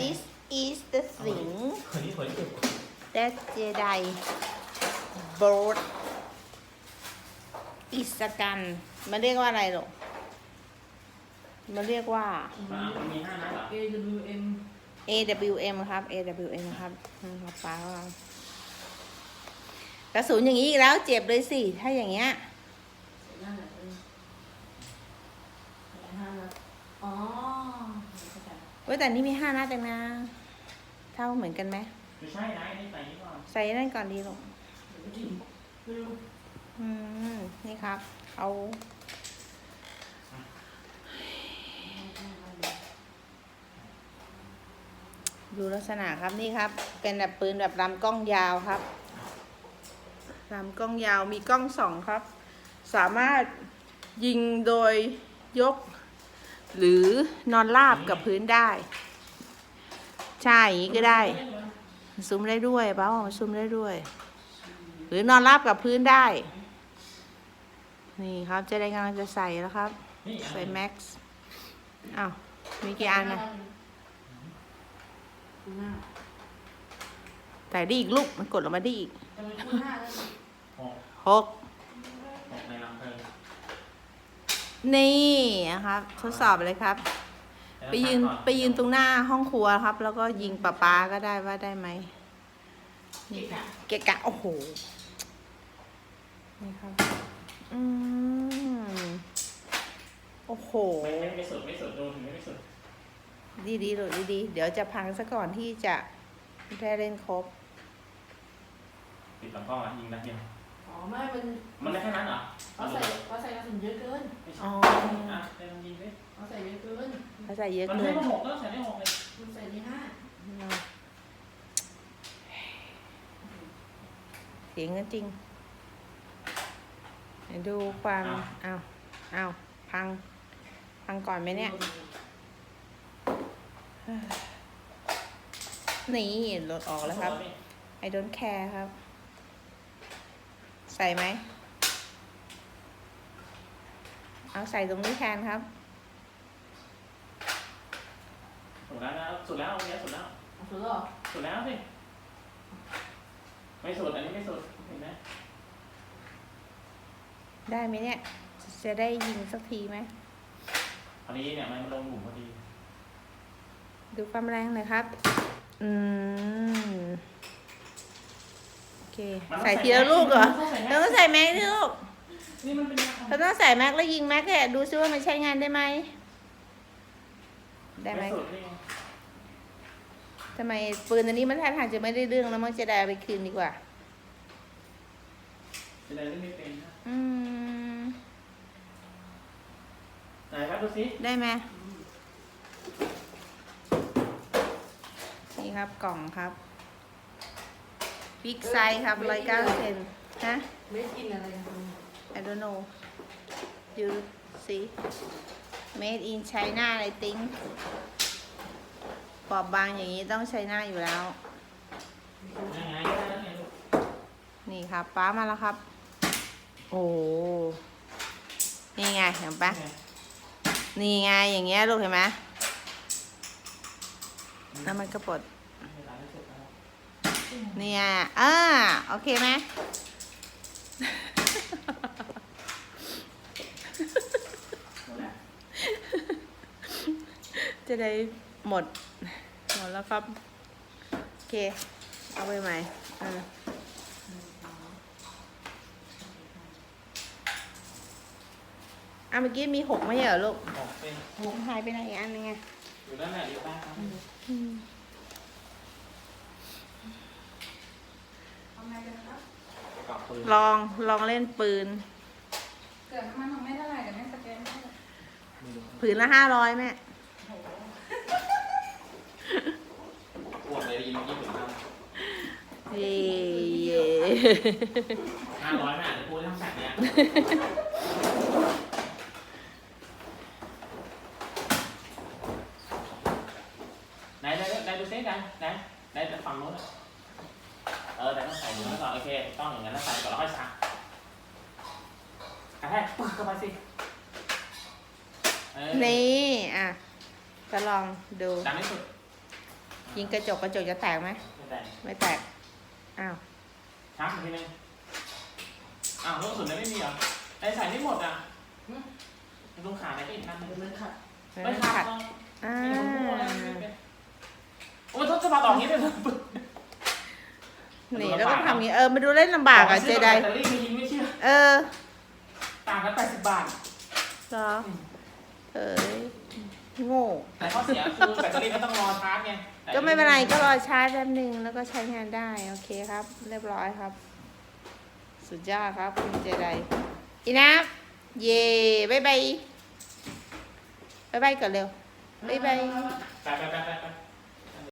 this is the thing คนนี้คนที่เก็บ that Jedi boat อิสกันมันเรียกว่าอะไรหรอมันเรียกว่าอ่ามันมีห้านัดเหรอ AWM AWM ครับ AWM ครับอืมครับป้าว่ากระสุนอย่างนี้อีกแล้วเจ็บเลยสิ ถ้าอย่างเงี้ย นั่นแหละเออห้านัดอ๋อ เข้าใจละเว้ยแต่นี่มีห้านัดเองนะ เท่าเหมือนกันไหมไม่ใช่นะนี่ใส่นี่ก่อนใส่นั่นก่อนดีหรอกเดี๋ยวไปกินไม่รู้อืมนี่ครับ เอาดูลักษณะครับนี่ครับ เป็นแบบปืนแบบลำกล้องยาวครับลำกล้องยาวมีกล้องสองครับ สามารถยิงโดยยก หรือนอนราบกับพื้นได้ ใช่อย่างนี้ก็ได้ซูมได้ด้วยเปล่าซูมได้ด้วย หรือนอนราบกับพื้นได้ นี่ครับเจะได้กำลังจะใส่แล้วครับนี่ใส่แม็กซ์อ้าวมีกี่อันนะคูณห้าใส่ได้อีกลูกมันกดลงมาได้อีกจะเป็นคูณห้าแล้วหก หก หกในลำเพลิง นี่นะครับทดสอบเลยครับ ไปยืนไปยืนตรงหน้าห้องครัวครับ แล้วก็ยิงปะปาก็ได้ว่าได้ไหมนี่ค่ะเกะกะโอ้โหนี่ครับอืมโอ้โหไม่ไม่ไม่สุดไม่สุดดูถึงไม่สุดดีดีๆเลยดีๆเดี๋ยวจะพังซะก่อนที่จะได้เล่นครบ ติดลำกล้องอะยิงนัดเดียว อ๋อไม่มันมันได้แค่นั้นเหรอเขาใส่เขาใส่กระสุนเยอะเกินไม่อ๋ใช่ออะเดี๋ยวลองยิงดิเขาใส่เยอะเกินเขาใส่เยอะมันเกิให้นมาหกก็ใส่ได้หกเลยคุณใส่ที่ห้าเสียงกันจริงไหนดูความเอาเอาพัง พังก่อนไหมเนี่ย นี่หลดออกแล้วครับ I don't care ครับ ใส่ไหม เอาใส่ตรงนี้แทนครับ สุดแล้วนะสุดแล้วอันนี้สุดแล้วเอาสุดหรอสุดแล้วสิ ไม่สุด อันนี้ไม่สุด เห็นไหมได้ไหมเนี่ย จะได้ยิงสักทีไหมอันนี้เนี่ยมันลงหลุมพอดี ดูความแรงหน่อยครับ อืมโอ เค ใส่ทีละลูกเหรอเธอต้องใส่แม็กซ์ดิลูกนี่มันเป็นยาเธอต้องใส่แม็กซ์แล้วยิงแม็กซ์เนี่ยดูซิว่ามันใช้งานได้ไหม ได้ไหมไม่สุดนี่ไงทำไมปืนอันนี้มันท่าทางจะไม่ได้เรื่องแล้วมันจะได้เอาไปคืนดีกว่า จะได้ไม่เป็นนะอืม ไหนครับดูสิได้ไหมนี่ครับกล่องครับ บิ๊กไซส์ครับร้อยเก้าเซนฮะไม่กินอะไรกัน I don't know you see made in China I think ปอบบางอย่างนี้ต้องใช้หน้าอยู่แล้ว ยังไงก็ได้แล้วไงลูกนี่ครับป้ามาแล้วครับ โอ้นี่ไงเห็นปะนี่ไงอย่างเงี้ยลูกเห็นไหมแล้วมันก็ปลด เวลาไม่สุดแล้ว เนี่ยอ่าโอเคไหมหมดแล้วจะได้หมด หมดแล้วครับ โอเค เอาไปใหม่อ่าอะเมื่อกี้มีหกไม่ใช่เหรอลูกออกเป็นหกหายไปไหนอีกอันนึงไงอยู่ด้านไหนดีบ้างครับ ทำไงกันครับ กรอบ ปืนลองลองเล่นปืน เกิดน้ำมันของแม่เท่าไหร่แต่แม่สแกนให้ผืนละห้าร้อยแม่ปวดเลยดีเมื่อกี้ถึงห้าเย่เย่ห้าร้อยแม่อาจจะพูดทั้งแสนเนี่ยไหนไหนไหนดูซิกันไหนไหนแต่ฝั่งโน้นอะเออแต่ต้องใส่ถุงไว้ก่อนโอเคต้องอย่างนั้นแล้วใส่ก่อนแล้วค่อยชักกระแทกปึ๊กเข้าไปสิเออนี่อะจะลองดู ดังที่สุดยิงกระจกกระจกจะแตกไหมไม่ได้ไม่แตกอ้าวชาร์จอีกทีนึงอ้าวลูกสุดเลยไม่มีเหรอไอ้ใส่ไม่หมดอะหึตรงขาไหนก็อีกนั่นนึงมันขัดไม่ขัขาดดอ่าโอ้ยทศบาทออกนี้เลยนี่แล้วก็ทำอย่างนี้เออมาดูเล่นลำบากอะเจไดแบตเตอรี่มียิงไม่เชื่อเออต่างกัน80บาท เหรอเอ้ยโง่แต่ข้อเสียคือแบตเตอรี่ไม่ต้องรอชาร์จไงแต่ก็ไม่เป็นไรก็รอชาร์จแป๊บนึงแล้วก็ใช้งานได้โอเคครับ เรียบร้อยครับ สุดยอดครับคุณเจไดอีนับเย่บายบายบายบายก่อนเร็วบายบาย ไปไปไปไปไป